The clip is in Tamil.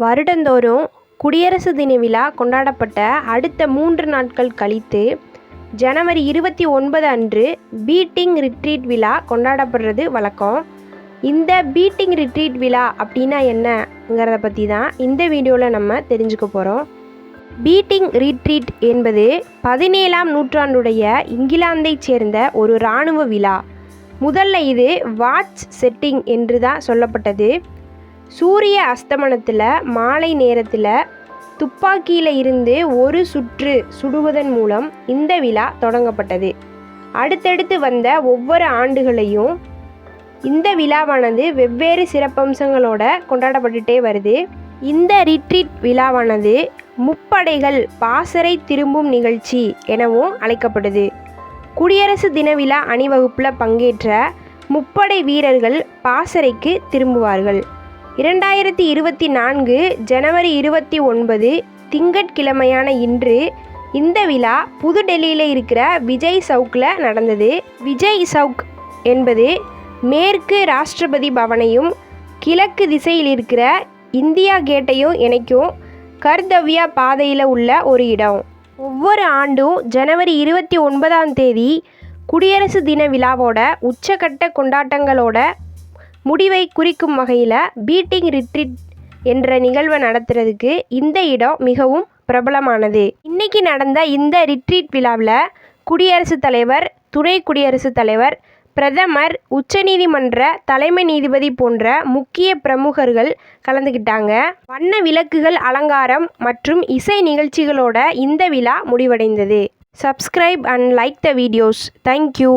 வருடந்தோறும் குடியரசு தின விழா கொண்டாடப்பட்ட அடுத்த மூன்று நாட்கள் கழித்து ஜனவரி இருபத்தி ஒன்பது அன்று பீட்டிங் ரிட்ரீட் விழா கொண்டாடப்படுறது வழக்கம். இந்த பீட்டிங் ரிட்ரீட் விழா அப்படின்னா என்னங்கிறத பற்றி தான் இந்த வீடியோவில் நம்ம தெரிஞ்சுக்க போகிறோம் பீட்டிங் ரிட்ரீட் என்பது பதினேழாம் நூற்றாண்டுடைய இங்கிலாந்தைச் சேர்ந்த ஒரு இராணுவ விழா. முதல்ல இது வாட்ச் செட்டிங் என்று தான் சொல்லப்பட்டது. சூரிய அஸ்தமனத்தில் மாலை நேரத்தில் துப்பாக்கியில் இருந்து ஒரு சுற்று சுடுவதன் மூலம் இந்த விழா தொடங்கப்பட்டது. அடுத்தடுத்து வந்த ஒவ்வொரு ஆண்டுகளையும் இந்த விழாவானது வெவ்வேறு சிறப்பம்சங்களோட கொண்டாடப்பட்டுட்டே வருது. இந்த ரிட்ரீட் விழாவானது முப்படைகள் பாசறை திரும்பும் நிகழ்ச்சி எனவும் அழைக்கப்படுது. குடியரசு தின விழா அணிவகுப்பில் பங்கேற்ற முப்படை வீரர்கள் பாசறைக்கு திரும்புவார்கள். இரண்டாயிரத்தி இருபத்தி நான்கு ஜனவரி இருபத்தி ஒன்பது திங்கட்கிழமையான இன்று இந்த விழா புதுடெல்லியில் இருக்கிற விஜய் சவுக்கில் நடந்தது. விஜய் சவுக் என்பது மேற்கு ராஷ்டிரபதி பவனையும் கிழக்கு திசையில் இருக்கிற இந்தியா கேட்டையும் இணைக்கும் கர்தவ்யா பாதையில் உள்ள ஒரு இடம். ஒவ்வொரு ஆண்டும் ஜனவரி இருபத்தி ஒன்பதாம் தேதி குடியரசு தின விழாவோட உச்சகட்ட கொண்டாட்டங்களோட முடிவை குறிக்கும் வகையில் பீட்டிங் ரிட்ரீட் என்ற நிகழ்வை நடத்துறதுக்கு இந்த இடம் மிகவும் பிரபலமானது. இன்னைக்கு நடந்த இந்த ரிட்ரீட் விழாவில் குடியரசுத் தலைவர் துணை குடியரசுத் தலைவர் பிரதமர் உச்சநீதிமன்ற தலைமை நீதிபதி போன்ற முக்கிய பிரமுகர்கள் கலந்துக்கிட்டாங்க வண்ண விளக்குகள் அலங்காரம் மற்றும் இசை நிகழ்ச்சிகளோட இந்த விழா முடிவடைந்தது. Subscribe and like the videos thank you